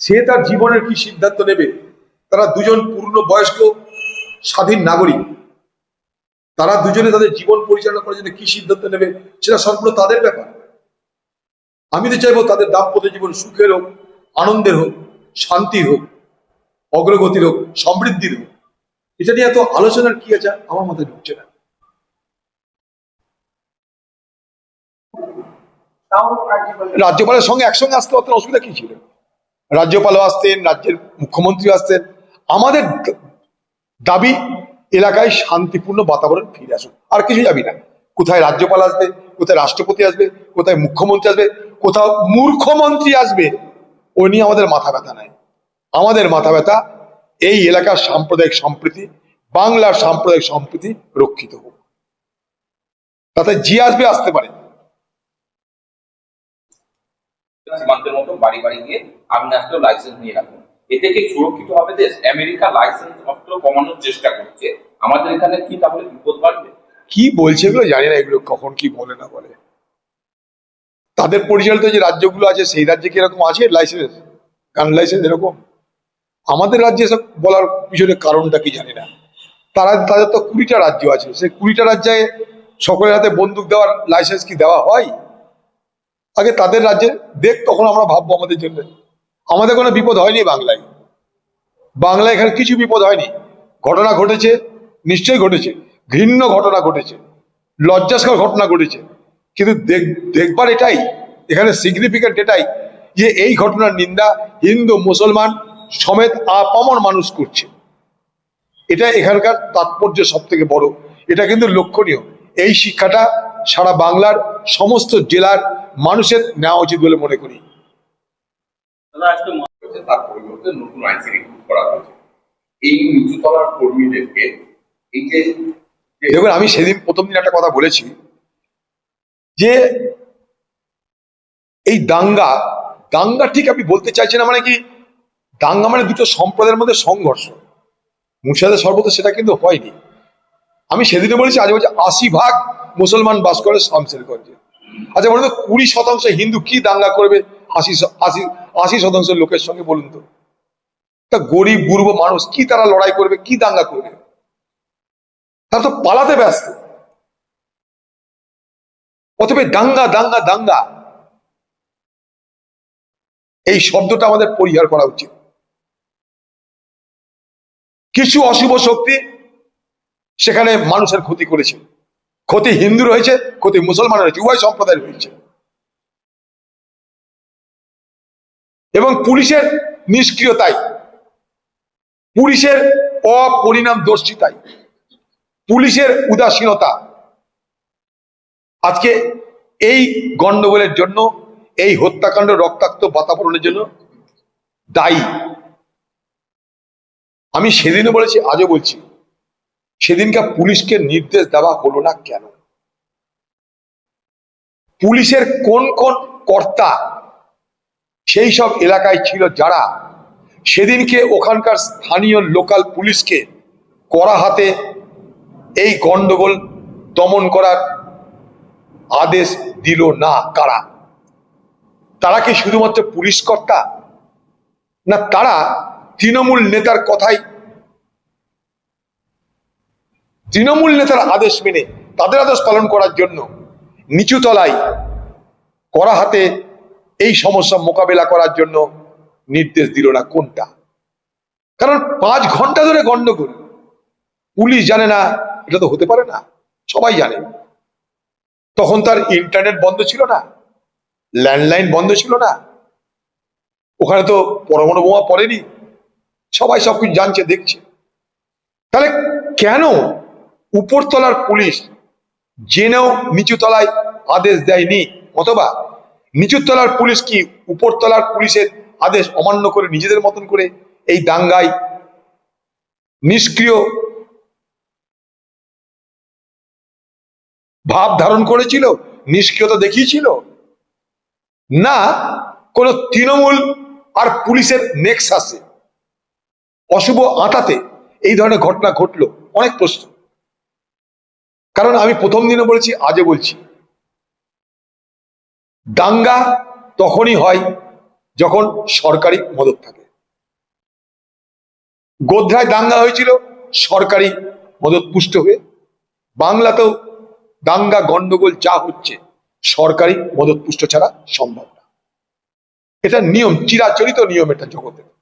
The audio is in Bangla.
সে তার জীবনের কি সিদ্ধান্ত নেবে? তারা দুজন পূর্ণ বয়স্ক স্বাধীন নাগরিক। তারা দুজনে তাদের জীবন পরিচালনা করার জন্য কি সিদ্ধান্ত নেবে সেটা সম্পূর্ণ তাদের ব্যাপার। আমি তো চাইব তাদের দাম্পত্য জীবন সুখের হোক আনন্দের হোক শান্তির হোক অগ্রগতির হোক সমৃদ্ধির হোক। এটা নিয়ে এত আলোচনার কি আছে আমার মাথায় ঢুকছে না। রাজ্যপালের সঙ্গে একসঙ্গে আসতে পারতেন অসুবিধা কি ছিল? রাজ্যপালও আসতেন, রাজ্যের মুখ্যমন্ত্রী আসতেন। আমাদের দাবি, এলাকায় শান্তিপূর্ণ বাতাবরণ ফিরে আসুক। আর কিছু যাবি না। কোথায় রাজ্যপাল আসবে, কোথায় রাষ্ট্রপতি আসবে, কোথায় মুখ্যমন্ত্রী আসবে, কোথাও মূর্খমন্ত্রী আসবে, ও নিয়ে আমাদের মাথা ব্যথা নাই। আমাদের মাথা ব্যথা এই এলাকার সাম্প্রদায়িক সম্প্রীতি, বাংলার সাম্প্রদায়িক সম্প্রীতি রক্ষিত হোক। তাতে যে আসবে, আসতে পারে। সীমান্তের মতো বাড়ি বাড়ি গিয়ে আগ্নেয়াস্ত্র লাইসেন্স নিয়ে রাখুন। এতে কি সুরক্ষিত হবে দেশ? আমেরিকা লাইসেন্স অস্ত্র কমানোর চেষ্টা করছে। আমাদের এখানে কি তাহলে বিপদ বাড়বে? কি বলছে এগুলো জানি না, এগুলো কখন কি বলে না বলে। তাদের পরিচালিত যে রাজ্যগুলো আছে, সেই রাজ্যে কি এরকম আছে লাইসেন্স গান লাইসেন্স এরকম? আমাদের রাজ্যে সব বলার পিছনে কারণটা কি জানি না। তারা, তাদের তো কুড়িটা রাজ্য আছে। সেই কুড়িটা রাজ্যে সকলের হাতে বন্দুক দেওয়ার লাইসেন্স কি দেওয়া হয়? আগে তাদের রাজ্যে দেখ তখন আমরা ভাববো আমাদের জন্য। আমাদের কোনো বিপদ হয়নি বাংলায়। বাংলায় এখানে কিছু বিপদ হয়নি। ঘটনা ঘটেছে, নিশ্চয়ই ঘটেছে। ঘৃণ্য ঘটনা ঘটেছে। লজ্জাস্কর ঘটনা ঘটেছে। কিন্তু দেখ- দেখবার এটাই, এখানে সিগনিফিকেন্ট এটাই যে এই ঘটনার নিন্দা হিন্দু, মুসলমান সমেত আপামর মানুষ করছে। এটা এখানকার তাৎপর্য সব থেকে বড়। এটা কিন্তু লক্ষণীয়। এই শিক্ষাটা সারা বাংলার সমস্ত জেলার মানুষের নেওয়া উচিত বলে মনে করি। তার পরিবর্তে নতুন আইসি করা হয়েছে। এই নিচুতলার কর্মীদেরকে এই যে যে- দেখুন আমি সেদিন প্রথম দিন একটা কথা বলেছি যে এই দাঙ্গা দাঙ্গা ঠিক আপনি বলতে চাইছেন না মানে কি? দাঙ্গা মানে দুটো সম্প্রদায়ের মধ্যে সংঘর্ষ। মুর্শিদাবাদের সর্বত সেটা কিন্তু হয়নি। আমি সেদিনে বলেছি আজ বলছি আশি ভাগ মুসলমান বাস করে শামসেরগঞ্জে আচ্ছা বলুন তো, কুড়ি শতাংশ হিন্দু কি দাঙ্গা করবে? আশি আশি আশি শতাংশ লোকের সঙ্গে বলুন তো। তা গরিব বুর্ব মানুষ কি তারা লড়াই করবে? কি দাঙ্গা করবে? তারা তো পালাতে ব্যস্ত। এই দাঙ্গা দাঙ্গা দাঙ্গা। এই শব্দটা আমাদের পরিহার করা উচিত। কিছু অশুভ শক্তি সেখানে মানুষের ক্ষতি করেছে। ক্ষতি হিন্দুর হয়েছে ক্ষতি মুসলমানের হয়েছে উভয় সম্প্রদায়ের হয়েছে এবং পুলিশের নিষ্ক্রিয়তাই, পুলিশের অপরিণাম দর্শিতাই, পুলিশের উদাসীনতা। আজকে এই গন্ডগোলের জন্য, এই হত্যাকাণ্ড, রক্তাক্ত বাতাবরণের জন্য দায়ী। আমি সেদিনও বলেছি, আজও বলছি সেদিনকার পুলিশকে নির্দেশ দেওয়া হলো না কেন? পুলিশের কোন কোন কর্তা সেই সব এলাকায় ছিল যারা? সেদিনকে ওখানকার স্থানীয় লোকাল পুলিশকে কড়া হাতে এই গন্ডগোল দমন করার আদেশ দিল না কারা? তারা কি শুধুমাত্র পুলিশ কর্তা? না তারা তৃণমূল নেতার কথাই তৃণমূল নেতার আদেশ মেনে তাদের আদেশ পালন করার জন্য নিচু তলায় কড়া হাতে এই সমস্যা মোকাবেলা করার জন্য নির্দেশ দিল না কোনটা। কারণ পাঁচ ঘণ্টা ধরে গন্ডগোল পুলিশ জানে না, এটা তো হতে পারে না, সবাই জানে। তখন তার ইন্টারনেট বন্ধ ছিল না, ল্যান্ডলাইন বন্ধ ছিল না। ওখানে তো পরমাণু বোমা পড়েনি, সবাই সবকিছু জানছে, দেখছে। তাহলে কেন উপরতলার পুলিশ জেনেও নিচুতলায় আদেশ দেয়নি, অথবা নিচুতলার পুলিশ কি উপরতলার পুলিশের আদেশ অমান্য করে নিজেদের মতন করে এই দাঙ্গায় নিষ্ক্রিয় ভাব ধারণ করেছিল, নিষ্ক্রিয়তা দেখিয়েছিল? না, কোন তৃণমূল আর পুলিশের নেক্সাসে। অশুভ আঁটাতে এই ধরনের ঘটনা ঘটলো, অনেক প্রশ্ন। কারণ আমি প্রথম দিনে বলেছি, আজও বলছি। দাঙ্গা তখনই হয় যখন সরকারি মদত থাকে। গোধ্রায় দাঙ্গা হয়েছিল, সরকারি মদত পুষ্ট হয়ে। বাংলাতেও দাঙ্গা গন্ডগোল যা হচ্ছে, সরকারি মদত পুষ্ট ছাড়া সম্ভব না। এটা নিয়ম, চিরাচরিত নিয়ম এটা জগতের।